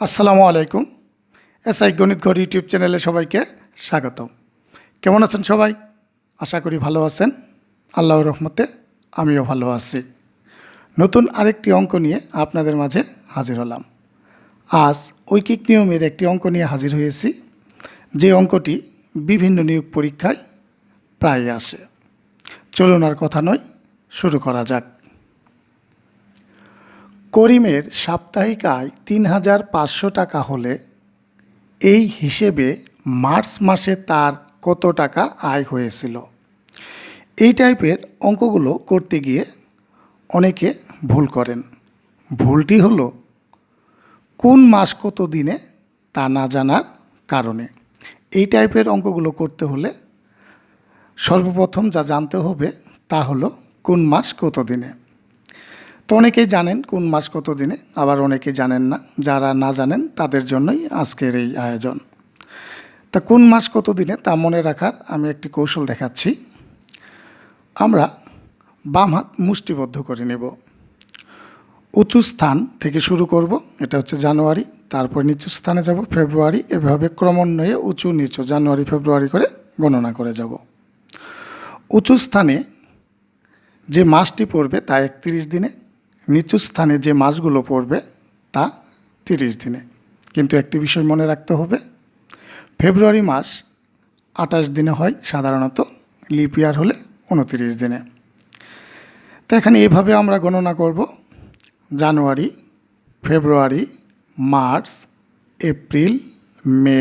আসসালামু আলাইকুম। এসআই গণিত ঘর ইউটিউব চ্যানেলে সবাইকে স্বাগত কেমন আছেন সবাই? আশা করি ভালো আছেন। আল্লাহর রহমতে আমিও ভালো আছি। নতুন আরেকটি অঙ্ক নিয়ে আপনাদের মাঝে হাজির হলাম। আজ ঐকিক নিয়মের একটি অঙ্ক নিয়ে হাজির হয়েছি। যে অঙ্কটি বিভিন্ন নিয়োগ পরীক্ষায় প্রায় আসে। চলুন আর কথা নয়, শুরু করা যাক। করিমের সাপ্তাহিক আয় তিন হাজার পাঁচশো টাকা হলে এই হিসেবে মার্চ মাসে তার কত টাকা আয় হয়েছিল? এই টাইপের অঙ্কগুলো করতে গিয়ে অনেকে ভুল করেন। ভুলটি হলো কোন মাস কত দিনে তা না জানার কারণে। এই টাইপের অঙ্কগুলো করতে হলে সর্বপ্রথম যা জানতে হবে তা হলো কোন মাস কত দিনে। তো অনেকেই জানেন কোন মাস কত দিনে, আবার অনেকে জানেন না। যারা না জানেন, তাদের জন্যই আজকের এই আয়োজন। তা কোন মাস কত দিনে, তা মনে রাখার আমি একটি কৌশল দেখাচ্ছি। আমরা বাম হাত মুষ্টিবদ্ধ করে নেব। উঁচু স্থান থেকে শুরু করব, এটা হচ্ছে জানুয়ারি, তারপর নিচু স্থানে যাব, ফেব্রুয়ারি, এভাবে ক্রমান্বয়ে উঁচু, নিচু, জানুয়ারি, ফেব্রুয়ারি করে গণনা করে যাব। উঁচু স্থানে যে মাসটি পড়বে, তা একত্রিশ দিনে নিচু স্থানে যে মাসগুলো পড়বে, তা তিরিশ দিনে। কিন্তু একটি বিষয় মনে রাখতে হবে, ফেব্রুয়ারি মাস আঠাশ দিনে হয়, সাধারণত লিপ ইয়ার হলে উনতিরিশ দিনে। তো এখানে এইভাবে আমরা গণনা করব, January, February, March, April, May,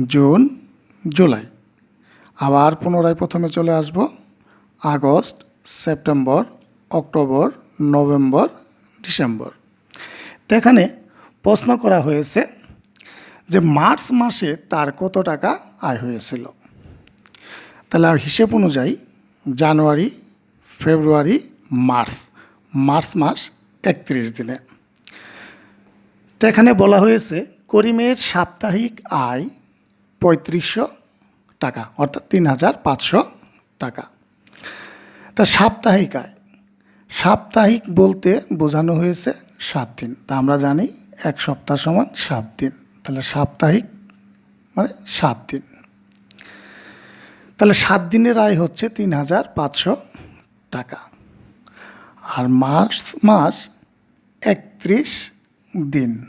June, July. আবার পুনরায় প্রথমে চলে আসব, August, September, October November, December. এখানে প্রশ্ন করা হয়েছে যে মার্চ মাসে তার কত টাকা আয় হয়েছিল? তাহলে আর হিসেব অনুযায়ী জানুয়ারি, ফেব্রুয়ারি, মার্চ মার্চ মাস একত্রিশ দিনে। এখানে বলা হয়েছে করিমের সাপ্তাহিক আয় পঁয়ত্রিশশো টাকা, অর্থাৎ তিন হাজার পাঁচশো টাকা। তা সাপ্তাহিক আয় সাপ্তাহিক বলতে বোঝানো হয়েছে সাত দিন। তা আমরা জানি এক সপ্তাহ সমান সাত দিন। তাহলে সাপ্তাহিক মানে সাত দিন। তাহলে সাত দিনের আয় হচ্ছে তিন হাজার পাঁচশো টাকা। আর মাস মাস একত্রিশ দিন।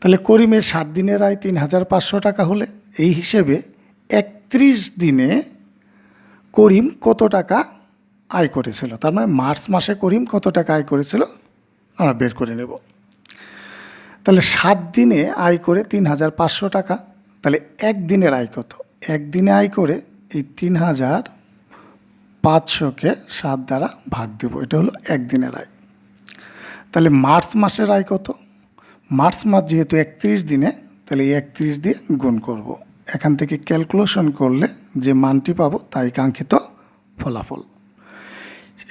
তাহলে করিমের সাত দিনের আয় তিন হাজার পাঁচশো টাকা হলে এই হিসেবে একত্রিশ দিনে করিম কত টাকা আয় করেছিল। তার মানে মার্চ মাসে করিম কত টাকা আয় করেছিল? আমরা বের করে নেব। তাহলে সাত দিনে আয় করে তিন হাজার পাঁচশো টাকা। তাহলে একদিনের আয় কত? একদিনে আয় করে এই তিন হাজার পাঁচশোকে সাত দ্বারা ভাগ দেব। এটা হলো একদিনের আয়। তাহলে মার্চ মাসের আয় কত? মার্চ মাস যেহেতু একত্রিশ দিনে, তাহলে এই একত্রিশ দিয়ে গুণ করব। এখান থেকে ক্যালকুলেশন করলে যে মানটি পাবো তাই কাঙ্ক্ষিত ফলাফল।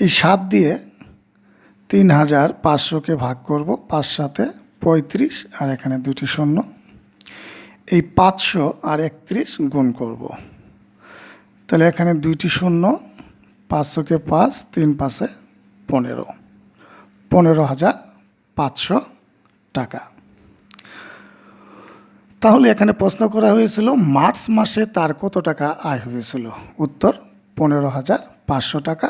এই সাত দিয়ে তিন হাজার পাঁচশোকে ভাগ করব, পাঁচ সাথে পঁয়ত্রিশ, আর এখানে দুটি শূন্য। এই পাঁচশো আর একত্রিশ গুণ করব। তাহলে এখানে দুইটি শূন্য, পাঁচশোকে পাঁচ, তিন পাঁচে পনেরো। পনেরো হাজার পাঁচশো টাকা। তাহলে এখানে প্রশ্ন করা হয়েছিল, মার্চ মাসে তার কত টাকা আয় হয়েছিল? উত্তর, পনেরো হাজার পাঁচশো টাকা।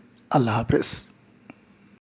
আল্লাহ হাফেজ